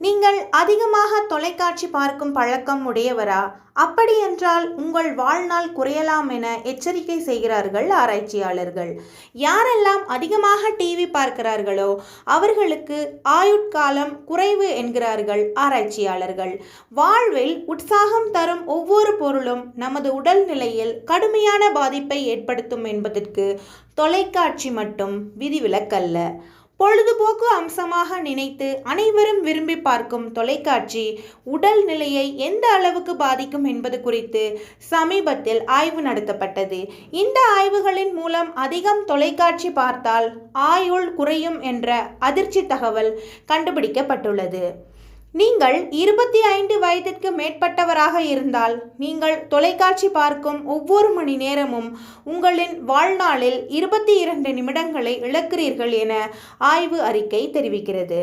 நீங்கள் அதிகமாக தொலைக்காட்சி பார்க்கும் பழக்கம் உடையவரா? அப்படியென்றால் உங்கள் வாழ்நாள் குறையலாம் என எச்சரிக்கை செய்கிறார்கள் ஆராய்ச்சியாளர்கள். யாரெல்லாம் அதிகமாக டிவி பார்க்கிறார்களோ அவர்களுக்கு ஆயுட்காலம் குறைவு என்கிறார்கள் ஆராய்ச்சியாளர்கள். வாழ்வில் உற்சாகம் தரும் ஒவ்வொரு பொருளும் நமது உடல் நிலையில் கடுமையான பாதிப்பை ஏற்படுத்தும் என்பதற்கு தொலைக்காட்சி மட்டும் விதிவிலக்கல்ல. பொழுதுபோக்கு அம்சமாக நினைத்து அனைவரும் விரும்பி பார்க்கும் தொலைக்காட்சி உடல் நிலையை எந்த அளவுக்கு பாதிக்கும் என்பது குறித்து சமீபத்தில் ஆய்வு நடத்தப்பட்டது. இந்த ஆய்வுகளின் மூலம் அதிகம் தொலைக்காட்சி பார்த்தால் ஆயுள் குறையும் என்ற அதிர்ச்சி தகவல் கண்டுபிடிக்கப்பட்டுள்ளது. நீங்கள் இருபத்தி ஐந்து வயதிற்கு மேற்பட்டவராக இருந்தால் நீங்கள் தொலைக்காட்சி பார்க்கும் ஒவ்வொரு மணி நேரமும் உங்களின் வாழ்நாளில் இருபத்தி இரண்டு நிமிடங்களை இழக்கிறீர்கள் என ஆய்வு அறிக்கை தெரிவிக்கிறது.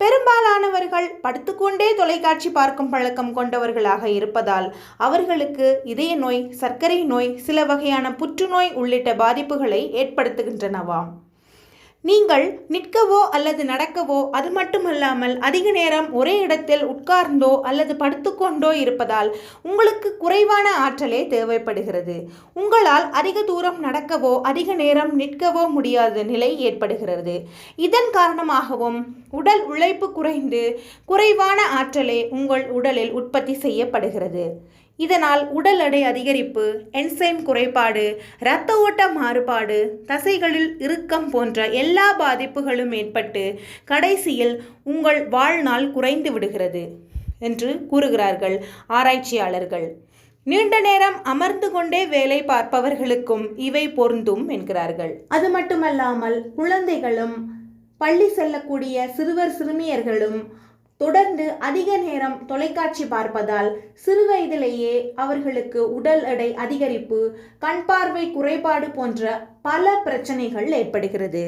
பெரும்பாலானவர்கள் படுத்துக்கொண்டே தொலைக்காட்சி பார்க்கும் பழக்கம் கொண்டவர்களாக இருப்பதால் அவர்களுக்கு இதய நோய் சர்க்கரை நோய் சில வகையான புற்றுநோய் உள்ளிட்ட பாதிப்புகளை ஏற்படுத்துகின்றனவாம். நீங்கள் நிற்கவோ அல்லது நடக்கவோ அது மட்டுமல்லாமல் அதிக நேரம் ஒரே இடத்தில் உட்கார்ந்தோ அல்லது படுத்துக்கொண்டோ இருப்பதால் உங்களுக்கு குறைவான ஆற்றலே தேவைப்படுகிறது. உங்களால் அதிக தூரம் நடக்கவோ அதிக நேரம் நிற்கவோ முடியாத நிலை ஏற்படுகிறது. இதன் காரணமாகவும் உடல் உழைப்பு குறைந்து குறைவான ஆற்றலே உங்கள் உடலில் உற்பத்தி செய்யப்படுகிறது. இதனால் உடல் எடை அதிகரிப்பு என்சைம் குறைபாடு இரத்த ஓட்ட மாறுபாடு தசைகளில் இறுக்கம் போன்ற எல்லா பாதிப்புகளும் ஏற்பட்டு கடைசியில் உங்கள் வாழ்நாள் குறைந்து விடுகிறது என்று கூறுகிறார்கள் ஆராய்ச்சியாளர்கள். நீண்ட நேரம் அமர்ந்து கொண்டே வேலை பார்ப்பவர்களுக்கும் இவை பொருந்தும் என்கிறார்கள். அது மட்டுமல்லாமல் குழந்தைகளும் பள்ளி செல்லக்கூடிய சிறுவர் சிறுமியர்களும் தொடர்ந்து அதிக நேரம் தொலைக்காட்சி பார்ப்பதால் சிறுவயதிலேயே அவர்களுக்கு உடல் எடை அதிகரிப்பு கண் பார்வை குறைபாடு போன்ற பல பிரச்சனைகள் ஏற்படுகிறது.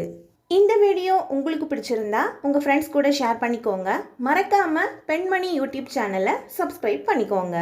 இந்த வீடியோ உங்களுக்கு பிடிச்சிருந்தா உங்கள் ஃப்ரெண்ட்ஸ் கூட ஷேர் பண்ணிக்கோங்க. மறக்காமல் பெண்மணி யூடியூப் சேனலை சப்ஸ்கிரைப் பண்ணிக்கோங்க.